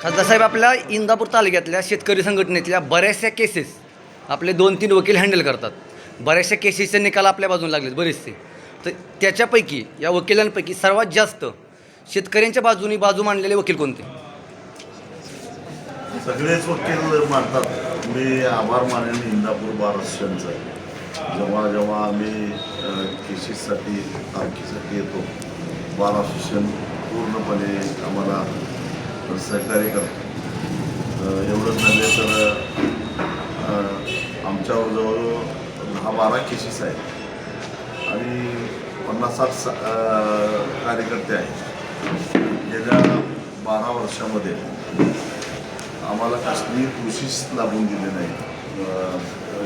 खासदार साहेब आपल्या इंदापूर तालुक्यातल्या शेतकरी संघटनेतल्या बऱ्याचशा केसेस आपले दोन तीन वकील हँडल करतात. बऱ्याचशा केसेसचे निकाल आपल्या बाजून लागलेत बरेचसे. तर त्याच्यापैकी या वकिलांपैकी सर्वात जास्त शेतकऱ्यांच्या बाजूनी बाजू मांडलेले वकील कोणते? सगळेच वकील मानतात. मी आभार मानेन इंदापूर बार असोसिएशनचा जेव्हा जेव्हा आम्ही केसेससाठी तारखेसाठी येतो बार असोसिएशन पूर्णपणे आम्हाला सहकार्य करतो एवढंच नव्हे तर आमच्यावर जवळजवळ दहा बारा केसेस आहेत. आणि पन्नास साठ सा- कार्यकर्ते आहेत. गेल्या बारा वर्षामध्ये आम्हाला कसली कृषीच लाभून दिली नाही.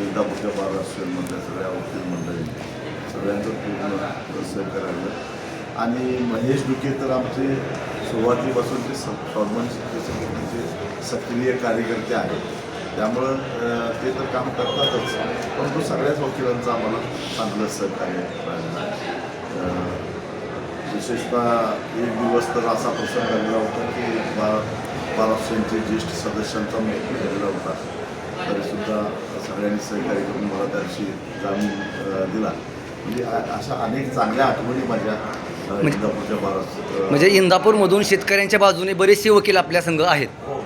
इंदापूरच्या बार सगळ्या वकील मंडळी सगळ्यांचं पूर्ण सहकार्य आणि महेश डुके तर आमचे सुरुवातीपासून ते फॉर्मन्सचे सक्रिय कार्यकर्ते आहेत त्यामुळं ते तर काम करतातच. परंतु सगळ्याच वकिलांचं आम्हाला चांगलं सहकार्य विशेषतः एक दिवस तर असा प्रसंग झालेला होता की बा बाराशेंचे ज्येष्ठ सदस्यांचा मृत्यू झालेला होता. तरीसुद्धा सगळ्यांनी सहकार्य करून मला त्या जाणून दिला. म्हणजे अशा अनेक चांगल्या आठवणी माझ्या म्हणजे- म्हणजे इंदापूरमधून शेतकऱ्यांच्या बाजूने बरेचसे वकील आपल्या संघ आहेत. हो.